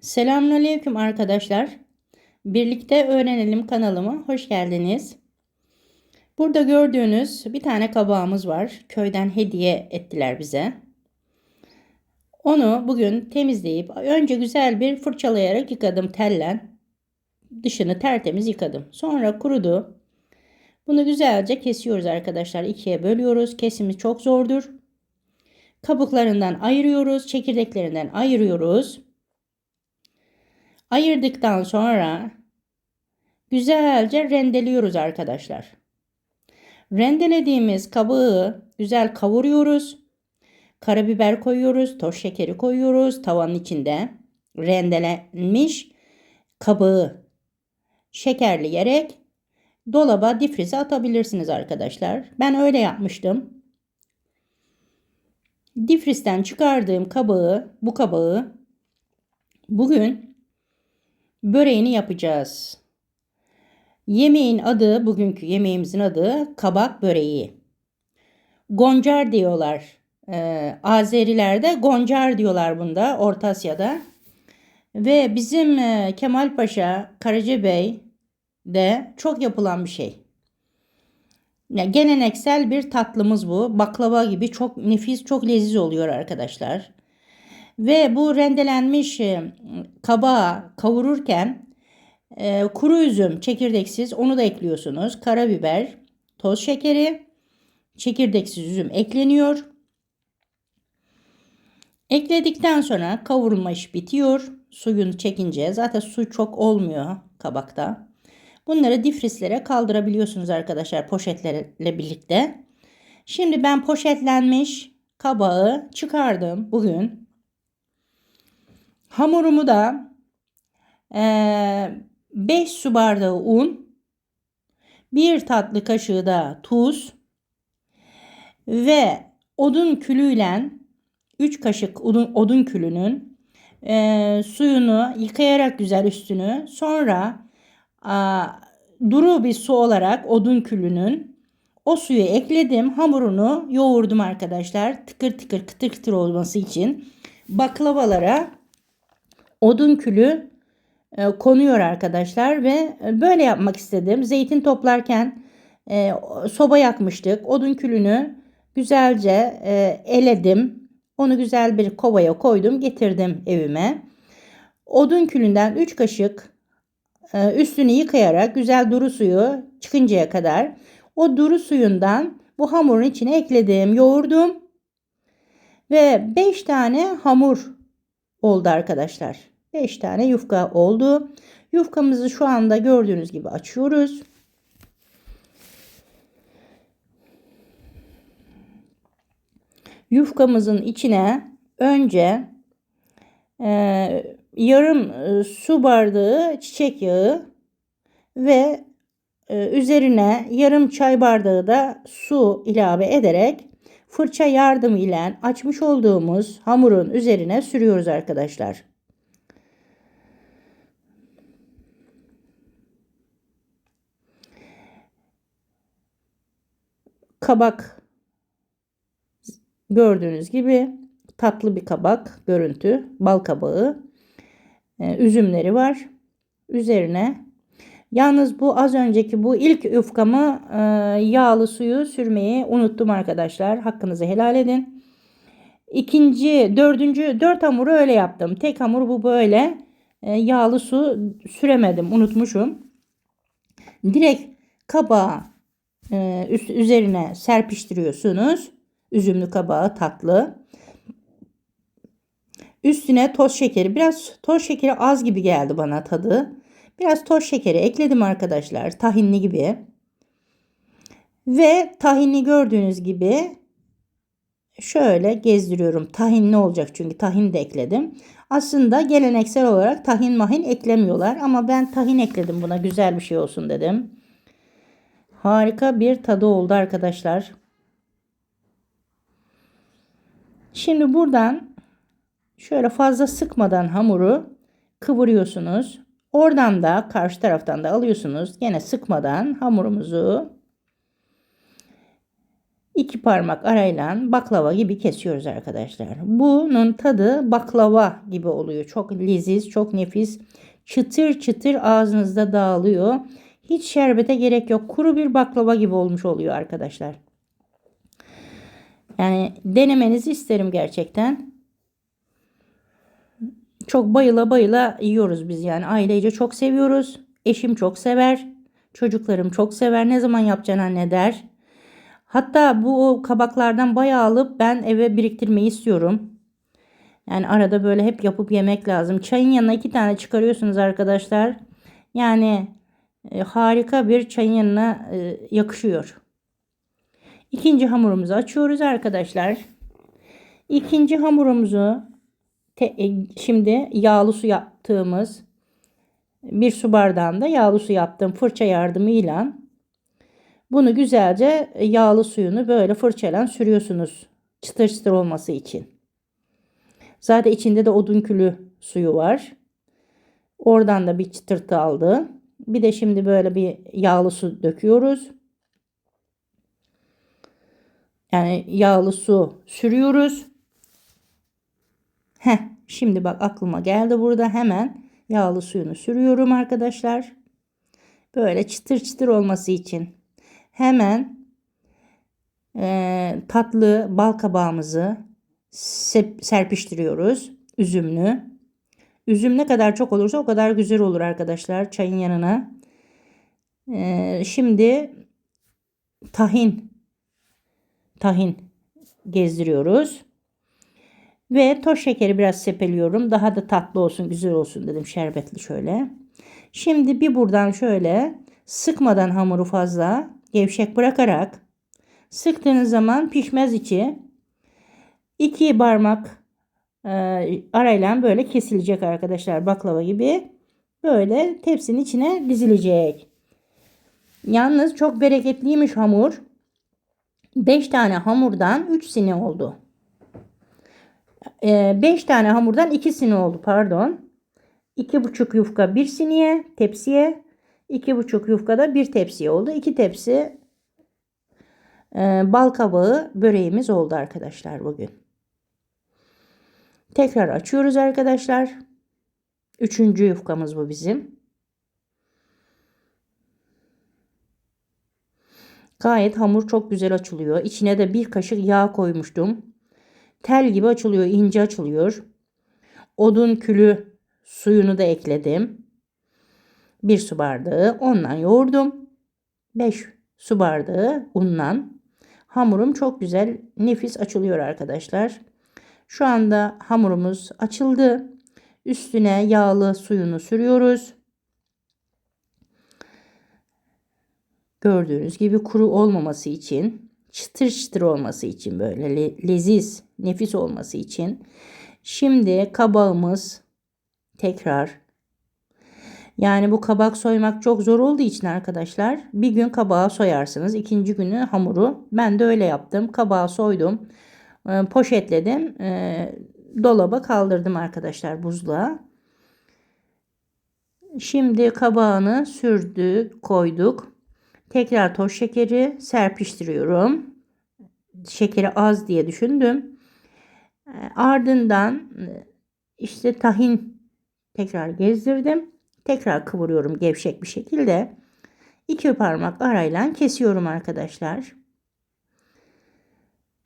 Selamünaleyküm arkadaşlar. Birlikte öğrenelim kanalıma hoş geldiniz. Burada gördüğünüz bir tane kabağımız var. Köyden hediye ettiler bize. Onu bugün temizleyip önce güzel bir fırçalayarak yıkadım tellen. Dışını tertemiz yıkadım. Sonra kurudu. Bunu güzelce kesiyoruz arkadaşlar. İkiye bölüyoruz. Kesimi çok zordur. Kabuklarından ayırıyoruz. Çekirdeklerinden ayırıyoruz. Ayırdıktan sonra güzelce rendeliyoruz arkadaşlar. Rendelediğimiz kabuğu güzel kavuruyoruz. Karabiber koyuyoruz, toz şekeri koyuyoruz tavanın içinde. Rendelenmiş kabuğu şekerleyerek dolaba difrize atabilirsiniz arkadaşlar. Ben öyle yapmıştım. Difristen çıkardığım kabağı, bu kabağı bugün böreğini yapacağız. Yemeğin adı, bugünkü yemeğimizin adı kabak böreği. Goncar diyorlar. Ee, Azerilerde goncar diyorlar bunda Orta Asya'da. Ve bizim e, Kemal Paşa, Karacabey de çok yapılan bir şey. Yani geleneksel bir tatlımız bu. Baklava gibi çok nefis, çok leziz oluyor arkadaşlar. Ve bu rendelenmiş e, kabağı kavururken e, kuru üzüm çekirdeksiz onu da ekliyorsunuz. Karabiber, toz şekeri, çekirdeksiz üzüm ekleniyor. Ekledikten sonra kavurma iş bitiyor. Suyunu çekince zaten su çok olmuyor kabakta. Bunları difrislere kaldırabiliyorsunuz arkadaşlar poşetlerle birlikte. Şimdi ben poşetlenmiş kabağı çıkardım bugün. Hamurumu da 5 su bardağı un, 1 tatlı kaşığı da tuz ve odun külüyle 3 kaşık odun, odun külünün e, suyunu yıkayarak güzel üstünü sonra a, duru bir su olarak odun külünün o suyu ekledim. Hamurunu yoğurdum arkadaşlar. Tıkır tıkır kıtır kıtır olması için baklavalara odun külü e, konuyor arkadaşlar ve e, böyle yapmak istedim. Zeytin toplarken e, soba yakmıştık. Odun külünü güzelce e, eledim. Onu güzel bir kovaya koydum, getirdim evime. Odun külünden 3 kaşık üstünü yıkayarak güzel duru suyu çıkıncaya kadar o duru suyundan bu hamurun içine ekledim, yoğurdum. Ve 5 tane hamur oldu arkadaşlar. 5 tane yufka oldu. Yufkamızı şu anda gördüğünüz gibi açıyoruz. Yufkamızın içine önce e, yarım e, su bardağı çiçek yağı ve e, üzerine yarım çay bardağı da su ilave ederek fırça yardımı ile açmış olduğumuz hamurun üzerine sürüyoruz arkadaşlar. Kabak gördüğünüz gibi tatlı bir kabak görüntü bal kabağı e, üzümleri var üzerine yalnız bu az önceki bu ilk yufkamı e, yağlı suyu sürmeyi unuttum arkadaşlar hakkınızı helal edin İkinci, dördüncü, dört hamuru öyle yaptım. Tek hamur bu böyle. E, yağlı su süremedim, unutmuşum. Direkt kabağı e, üst, üzerine serpiştiriyorsunuz. Üzümlü kabağı tatlı. Üstüne toz şekeri. Biraz toz şekeri az gibi geldi bana tadı. Biraz toz şekeri ekledim arkadaşlar. Tahinli gibi. Ve tahinli gördüğünüz gibi şöyle gezdiriyorum. Tahinli olacak çünkü tahin de ekledim. Aslında geleneksel olarak tahin mahin eklemiyorlar ama ben tahin ekledim buna güzel bir şey olsun dedim. Harika bir tadı oldu arkadaşlar. Şimdi buradan şöyle fazla sıkmadan hamuru kıvırıyorsunuz. Oradan da karşı taraftan da alıyorsunuz. Gene sıkmadan hamurumuzu iki parmak arayla baklava gibi kesiyoruz arkadaşlar. Bunun tadı baklava gibi oluyor. Çok leziz, çok nefis. Çıtır çıtır ağzınızda dağılıyor. Hiç şerbete gerek yok. Kuru bir baklava gibi olmuş oluyor arkadaşlar. Yani denemenizi isterim gerçekten. Çok bayıla bayıla yiyoruz biz yani ailece çok seviyoruz. Eşim çok sever. Çocuklarım çok sever. Ne zaman yapacaksın anne der. Hatta bu kabaklardan bayağı alıp ben eve biriktirmeyi istiyorum. Yani arada böyle hep yapıp yemek lazım. Çayın yanına iki tane çıkarıyorsunuz arkadaşlar. Yani e, harika bir çayın yanına e, yakışıyor. İkinci hamurumuzu açıyoruz arkadaşlar. İkinci hamurumuzu te, e, şimdi yağlı su yaptığımız bir su bardağında yağlı su yaptığım fırça yardımıyla bunu güzelce yağlı suyunu böyle fırçayla sürüyorsunuz. Çıtır çıtır olması için. Zaten içinde de odun külü suyu var. Oradan da bir çıtırtı aldı. Bir de şimdi böyle bir yağlı su döküyoruz. Yani yağlı su sürüyoruz. Heh, şimdi bak aklıma geldi burada hemen yağlı suyunu sürüyorum arkadaşlar. Böyle çıtır çıtır olması için hemen e, tatlı bal kabağımızı serpiştiriyoruz. Üzümlü. Üzüm ne kadar çok olursa o kadar güzel olur arkadaşlar çayın yanına. E, şimdi tahin tahin gezdiriyoruz. Ve toz şekeri biraz sepeliyorum. Daha da tatlı olsun, güzel olsun dedim şerbetli şöyle. Şimdi bir buradan şöyle sıkmadan hamuru fazla gevşek bırakarak sıktığınız zaman pişmez içi. iki parmak arayla böyle kesilecek arkadaşlar baklava gibi. Böyle tepsinin içine dizilecek. Yalnız çok bereketliymiş hamur. 5 tane hamurdan 3 sini oldu. 5 e, tane hamurdan 2 sini oldu pardon. 2,5 yufka bir siniye tepsiye. 2,5 yufka da bir tepsiye oldu. 2 tepsi e, bal kabağı böreğimiz oldu arkadaşlar bugün. Tekrar açıyoruz arkadaşlar. Üçüncü yufkamız bu bizim. Gayet hamur çok güzel açılıyor. İçine de bir kaşık yağ koymuştum. Tel gibi açılıyor, ince açılıyor. Odun külü suyunu da ekledim. Bir su bardağı ondan yoğurdum. 5 su bardağı undan. Hamurum çok güzel, nefis açılıyor arkadaşlar. Şu anda hamurumuz açıldı. Üstüne yağlı suyunu sürüyoruz. Gördüğünüz gibi kuru olmaması için, çıtır çıtır olması için böyle le leziz, nefis olması için. Şimdi kabağımız tekrar yani bu kabak soymak çok zor olduğu için arkadaşlar bir gün kabağı soyarsınız. ikinci günü hamuru. Ben de öyle yaptım. Kabağı soydum. E, poşetledim. E, dolaba kaldırdım arkadaşlar buzluğa. Şimdi kabağını sürdük, koyduk. Tekrar toz şekeri serpiştiriyorum. Şekeri az diye düşündüm. E, ardından e, işte tahin tekrar gezdirdim. Tekrar kıvırıyorum gevşek bir şekilde. İki parmak arayla kesiyorum arkadaşlar.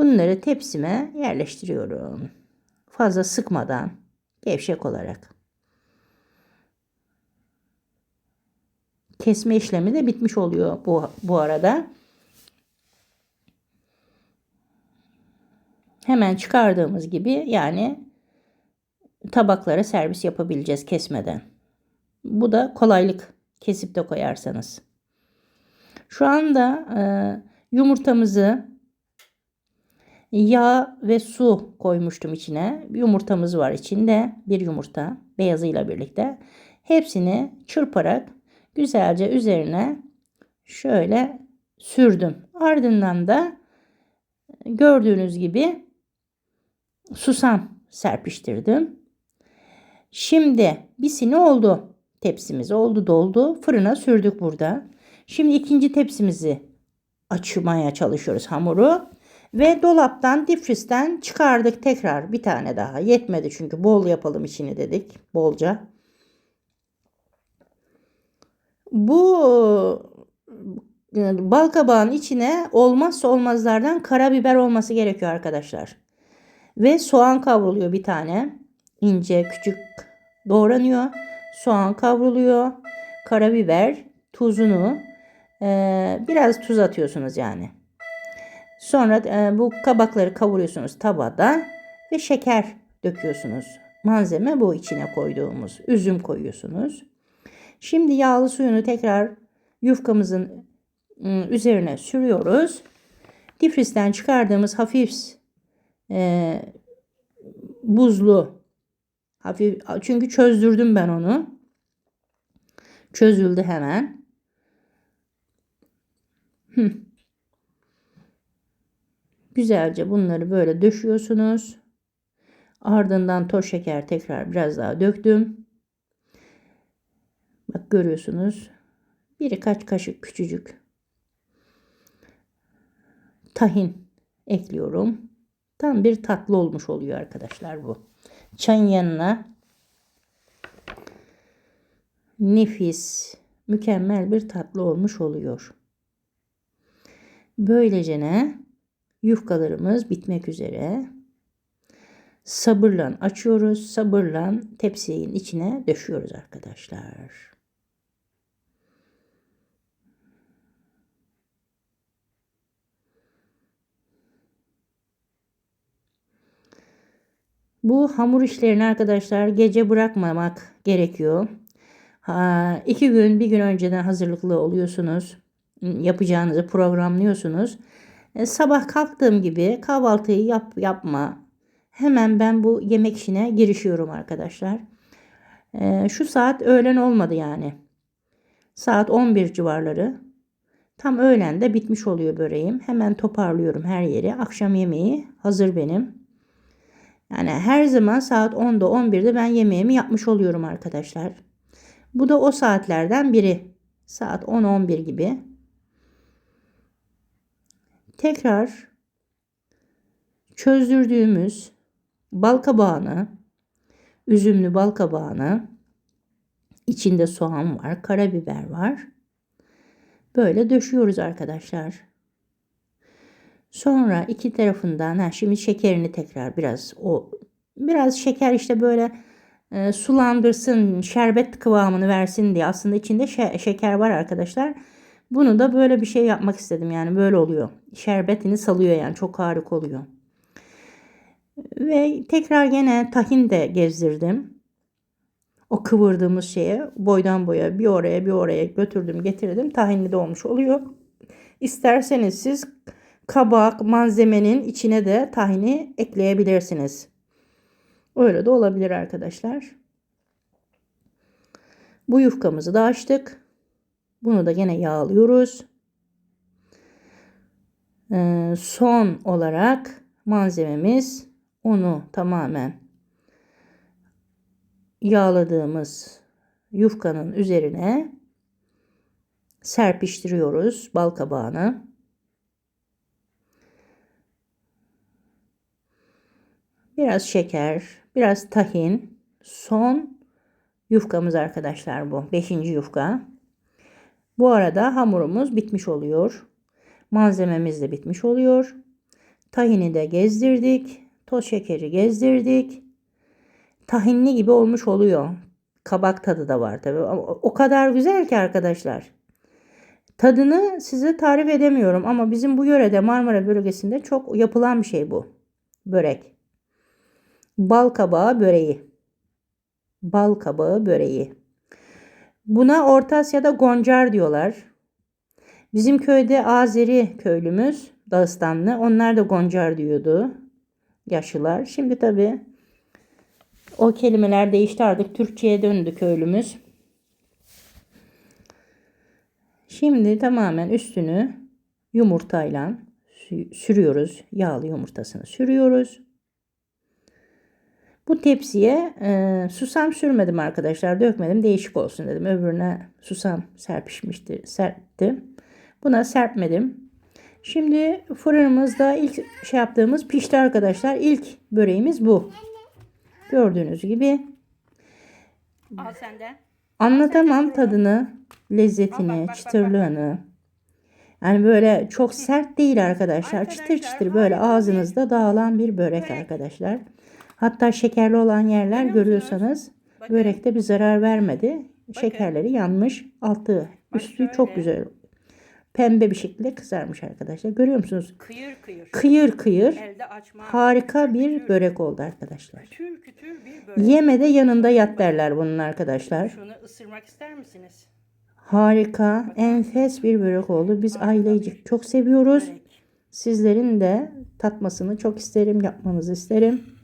Bunları tepsime yerleştiriyorum. Fazla sıkmadan gevşek olarak. Kesme işlemi de bitmiş oluyor bu, bu arada. Hemen çıkardığımız gibi yani tabaklara servis yapabileceğiz kesmeden. Bu da kolaylık kesip de koyarsanız. Şu anda e, yumurtamızı yağ ve su koymuştum içine. Yumurtamız var içinde. Bir yumurta beyazıyla birlikte. Hepsini çırparak güzelce üzerine şöyle sürdüm. Ardından da gördüğünüz gibi susam serpiştirdim. Şimdi bir oldu. Tepsimiz oldu doldu. Fırına sürdük burada. Şimdi ikinci tepsimizi açmaya çalışıyoruz hamuru. Ve dolaptan difristen çıkardık tekrar bir tane daha. Yetmedi çünkü bol yapalım içini dedik. Bolca. Bu e, bal kabağın içine olmazsa olmazlardan karabiber olması gerekiyor arkadaşlar. Ve soğan kavruluyor bir tane. ince küçük doğranıyor. Soğan kavruluyor. Karabiber, tuzunu, e, biraz tuz atıyorsunuz yani. Sonra e, bu kabakları kavuruyorsunuz tabada ve şeker döküyorsunuz. Malzeme bu içine koyduğumuz. Üzüm koyuyorsunuz. Şimdi yağlı suyunu tekrar yufkamızın ıı, üzerine sürüyoruz. Difristen çıkardığımız hafif e, buzlu hafif çünkü çözdürdüm ben onu. Çözüldü hemen. Hı. Güzelce bunları böyle döşüyorsunuz. Ardından toz şeker tekrar biraz daha döktüm. Bak görüyorsunuz. Birkaç kaşık küçücük tahin ekliyorum. Tam bir tatlı olmuş oluyor arkadaşlar bu. Çayın yanına nefis, mükemmel bir tatlı olmuş oluyor. Böylece ne? Yufkalarımız bitmek üzere. Sabırla açıyoruz. Sabırla tepsinin içine döşüyoruz arkadaşlar. Bu hamur işlerini arkadaşlar gece bırakmamak gerekiyor. Ha, iki gün bir gün önceden hazırlıklı oluyorsunuz. Yapacağınızı programlıyorsunuz. E, sabah kalktığım gibi kahvaltıyı yap yapma. Hemen ben bu yemek işine girişiyorum arkadaşlar. E, şu saat öğlen olmadı yani. Saat 11 civarları. Tam öğlen de bitmiş oluyor böreğim. Hemen toparlıyorum her yeri. Akşam yemeği hazır benim. Yani her zaman saat 10'da 11'de ben yemeğimi yapmış oluyorum arkadaşlar. Bu da o saatlerden biri. Saat 10-11 gibi. Tekrar çözdürdüğümüz bal kabağını, üzümlü bal kabağını, içinde soğan var, karabiber var. Böyle döşüyoruz arkadaşlar. Sonra iki tarafından ha şimdi şekerini tekrar biraz o biraz şeker işte böyle e, sulandırsın, şerbet kıvamını versin diye aslında içinde şe- şeker var arkadaşlar. Bunu da böyle bir şey yapmak istedim yani böyle oluyor. Şerbetini salıyor yani çok harika oluyor. Ve tekrar gene tahin de gezdirdim. O kıvırdığımız şeye boydan boya bir oraya bir oraya götürdüm getirdim. Tahinli de olmuş oluyor. İsterseniz siz kabak malzemenin içine de tahini ekleyebilirsiniz. Öyle de olabilir arkadaşlar. Bu yufkamızı da açtık. Bunu da gene yağlıyoruz. Ee, son olarak malzememiz onu tamamen yağladığımız yufkanın üzerine serpiştiriyoruz bal kabağını. Biraz şeker, biraz tahin. Son yufkamız arkadaşlar bu. Beşinci yufka. Bu arada hamurumuz bitmiş oluyor. Malzememiz de bitmiş oluyor. Tahini de gezdirdik. Toz şekeri gezdirdik. Tahinli gibi olmuş oluyor. Kabak tadı da var tabii. O kadar güzel ki arkadaşlar. Tadını size tarif edemiyorum ama bizim bu yörede Marmara bölgesinde çok yapılan bir şey bu. Börek. Bal kabağı böreği. Bal kabağı böreği. Buna Orta Asya'da goncar diyorlar. Bizim köyde Azeri köylümüz Dağıstanlı. Onlar da goncar diyordu. Yaşlılar. Şimdi tabi o kelimeler değişti artık. Türkçe'ye döndü köylümüz. Şimdi tamamen üstünü yumurtayla sürüyoruz. Yağlı yumurtasını sürüyoruz. Bu tepsiye e, susam sürmedim arkadaşlar. Dökmedim değişik olsun dedim. Öbürüne susam serpişmişti, serptim. Buna serpmedim. Şimdi fırınımızda ilk şey yaptığımız pişti arkadaşlar. İlk böreğimiz bu. Gördüğünüz gibi. Al senden. Anlatamam tadını, lezzetini, çıtırlığını. Yani böyle çok sert değil arkadaşlar. Çıtır çıtır böyle ağzınızda dağılan bir börek. arkadaşlar. Hatta şekerli olan yerler Görüyor görüyorsanız Bakın. börekte bir zarar vermedi. Şekerleri yanmış. Altı, Bak üstü çok güzel. Pembe bir şekilde kızarmış arkadaşlar. Görüyor musunuz? Kıyır kıyır. Kıyır kıyır. Elde açma. Harika bir kütür, börek oldu arkadaşlar. Kütür kütür bir börek. Yemede yanında yat derler bunun arkadaşlar. Şunu ısırmak ister misiniz? Harika, enfes bir börek oldu. Biz ailecik çok seviyoruz. Börek. Sizlerin de tatmasını çok isterim, yapmanızı isterim.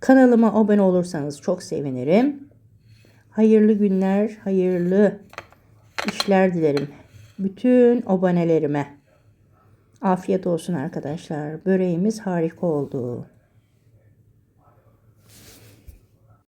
Kanalıma abone olursanız çok sevinirim. Hayırlı günler, hayırlı işler dilerim. Bütün abonelerime. Afiyet olsun arkadaşlar. Böreğimiz harika oldu.